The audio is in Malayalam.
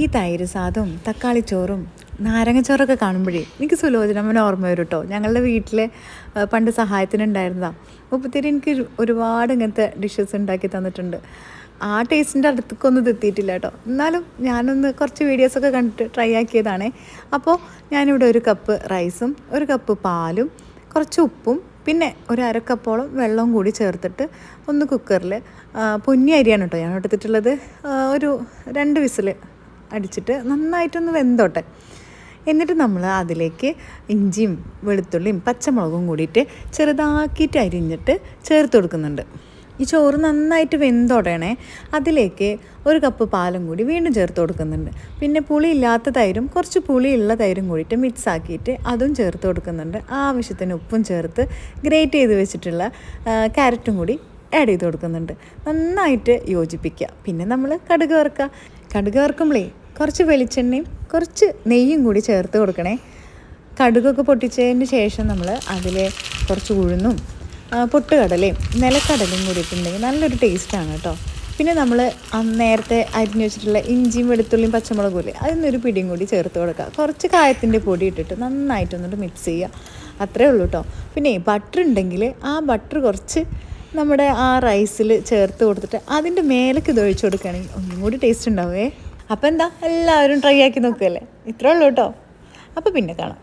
ഈ തൈര് സാദവും തക്കാളിച്ചോറും നാരങ്ങച്ചോറൊക്കെ കാണുമ്പോഴേ എനിക്ക് സുലോചനമ്മനെ ഓർമ്മ വരും കേട്ടോ ഞങ്ങളുടെ വീട്ടിൽ പണ്ട് സഹായത്തിനുണ്ടായിരുന്നതാണ് മുപ്പത്തിരി എനിക്ക് ഒരുപാട് ഇങ്ങനത്തെ ഡിഷസ് ഉണ്ടാക്കി തന്നിട്ടുണ്ട്. ആ ടേസ്റ്റിന്റെ അടുത്തേക്കൊന്നും എത്തിയിട്ടില്ല കേട്ടോ എന്നാലും ഞാനൊന്ന് കുറച്ച് വീഡിയോസൊക്കെ കണ്ടിട്ട് ട്രൈ ആക്കിയതാണ്. അപ്പോൾ ഞാനിവിടെ ഒരു കപ്പ് റൈസും ഒരു കപ്പ് പാലും കുറച്ച് ഉപ്പും പിന്നെ ഒരു അരക്കപ്പോളം വെള്ളവും കൂടി ചേർത്തിട്ട് ഒന്ന് കുക്കറിൽ പൊന്നി അരിയാണ് കേട്ടോ ഞാൻ എടുത്തിട്ടുള്ളത്. ഒരു രണ്ട് വിസിൽ അടിച്ചിട്ട് നന്നായിട്ടൊന്ന് വെന്തോട്ടെ. എന്നിട്ട് നമ്മൾ അതിലേക്ക് ഇഞ്ചിയും വെളുത്തുള്ളിയും പച്ചമുളകും കൂടിയിട്ട് ചെറുതാക്കിയിട്ട് അരിഞ്ഞിട്ട് ചേർത്ത് കൊടുക്കുന്നുണ്ട്. ഈ ചോറ് നന്നായിട്ട് വെന്തോടണേ അതിലേക്ക് ഒരു കപ്പ് പാലും കൂടി വീണ്ടും ചേർത്ത് കൊടുക്കുന്നുണ്ട്. പിന്നെ പുളി ഇല്ലാത്ത തൈരും കുറച്ച് പുളിയുള്ള തൈരും കൂടിയിട്ട് മിക്സ് ആക്കിയിട്ട് അതും ചേർത്ത് കൊടുക്കുന്നുണ്ട്. ആവശ്യത്തിന് ഉപ്പും ചേർത്ത് ഗ്രേറ്റ് ചെയ്ത് വെച്ചിട്ടുള്ള ക്യാരറ്റും കൂടി ആഡ് ചെയ്ത് കൊടുക്കുന്നുണ്ട്. നന്നായിട്ട് യോജിപ്പിക്കുക. പിന്നെ നമ്മൾ കടുക് വറുക്കുക. കടുക് വറുക്കുമ്പോഴേ കുറച്ച് വെളിച്ചെണ്ണയും കുറച്ച് നെയ്യും കൂടി ചേർത്ത് കൊടുക്കണേ. കടുകൊക്കെ പൊട്ടിച്ചതിന് ശേഷം നമ്മൾ അതിൽ കുറച്ച് ഉഴുന്നും പൊട്ടുകടലയും നിലക്കടലയും കൂടി ഇട്ടുണ്ടെങ്കിൽ നല്ലൊരു ടേസ്റ്റാണ് കേട്ടോ പിന്നെ നമ്മൾ നേരത്തെ അരിഞ്ഞു വെച്ചിട്ടുള്ള ഇഞ്ചിയും വെളുത്തുള്ളിയും പച്ചമുളകും ഇല്ലേ അതിനൊരു പിടിയും കൂടി ചേർത്ത് കൊടുക്കുക. കുറച്ച് കായത്തിന്റെ പൊടി ഇട്ടിട്ട് നന്നായിട്ടൊന്നിട്ട് മിക്സ് ചെയ്യുക. അത്രേ ഉള്ളൂ കേട്ടോ പിന്നെ ബട്ടർ ഉണ്ടെങ്കിൽ ആ ബട്ടർ കുറച്ച് നമ്മുടെ ആ റൈസിൽ ചേർത്ത് കൊടുത്തിട്ട് അതിന്റെ മേലേക്ക് ഇത് ഒഴിച്ചു കൊടുക്കുകയാണെങ്കിൽ ഒന്നും കൂടി ടേസ്റ്റ് ഉണ്ടാവേ അപ്പോൾ എന്താ? എല്ലാവരും ട്രൈ ആക്കി നോക്കുകയല്ലേ ഇത്രേ ഉള്ളൂ കേട്ടോ. അപ്പോൾ പിന്നെ കാണാം.